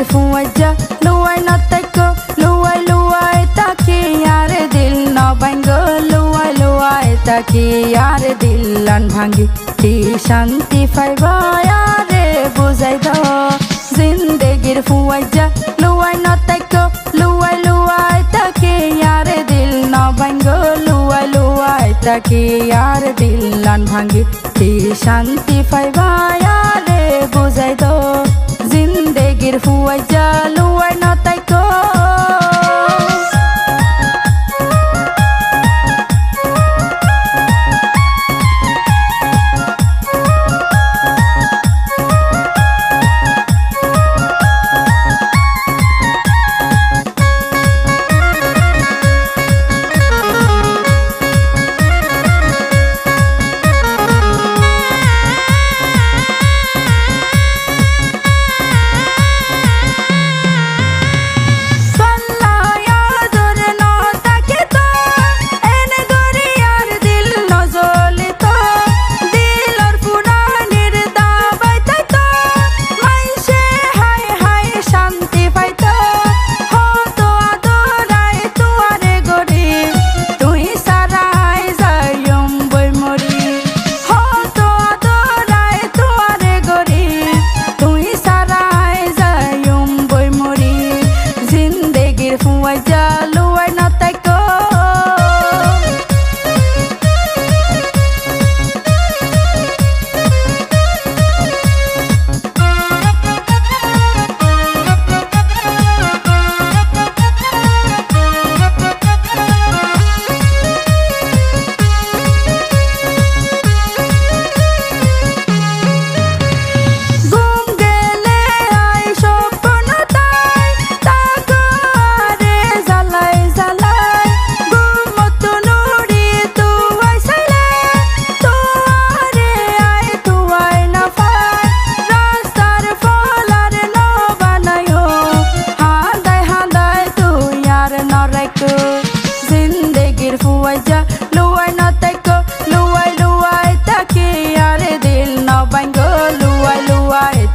দিল ফুয়াজা লুয়াই না তাইকো লুয়াই লুয়াই তাকি আর দিল ন ভাঙ্গ লুয়াই লুয়াই তাকি আর দিল লন ভাঙ্গি কি শান্তি ফাইবা আরে বুঝাই দ জিন্দেগির ফুয়াজা লুয়াই না তাইকো লুয়াই লুয়াই তাকি আর দিল ন ভাঙ্গ লুয়াই লুয়াই তাকি আর দিল লন ভাঙ্গি কি শান্তি ফাইবা আরে বুঝাই দো জিন্দেগির ফুয়াই যা লুয়াই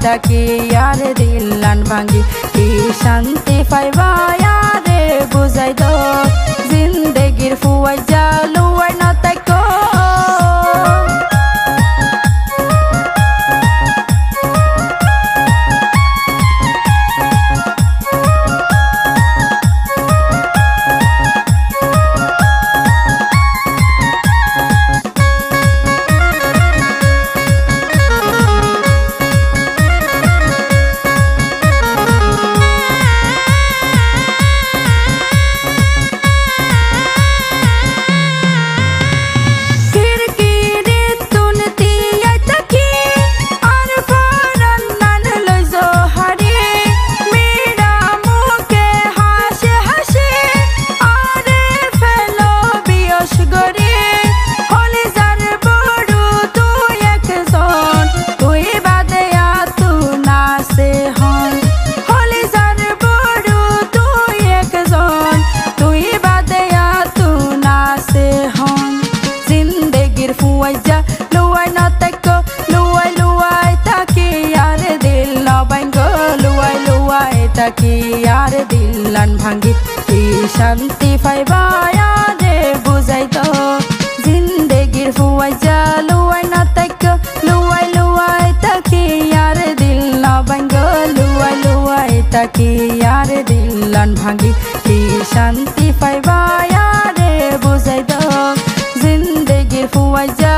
তাকি আর দিল্লান ভাঙ্গি কি শান্তি পাইবা রে বুঝাই দো। থাকি আর দিল্লান ভাঙ্গি? তুই শান্তি পাইবা দে বুঝাই তো। জিন্দেগির হুয়াই যা লুয়াই না তাইক, লুয়াই লুয়াই তাকি আর দিল না ভাঙ্গ? লুয়াই লুয়াই তাকি আর দিল্লান ভাঙ্গি? তুই শান্তি পাইবা দে বুঝাই তো। জিন্দেগির হুয়াই যা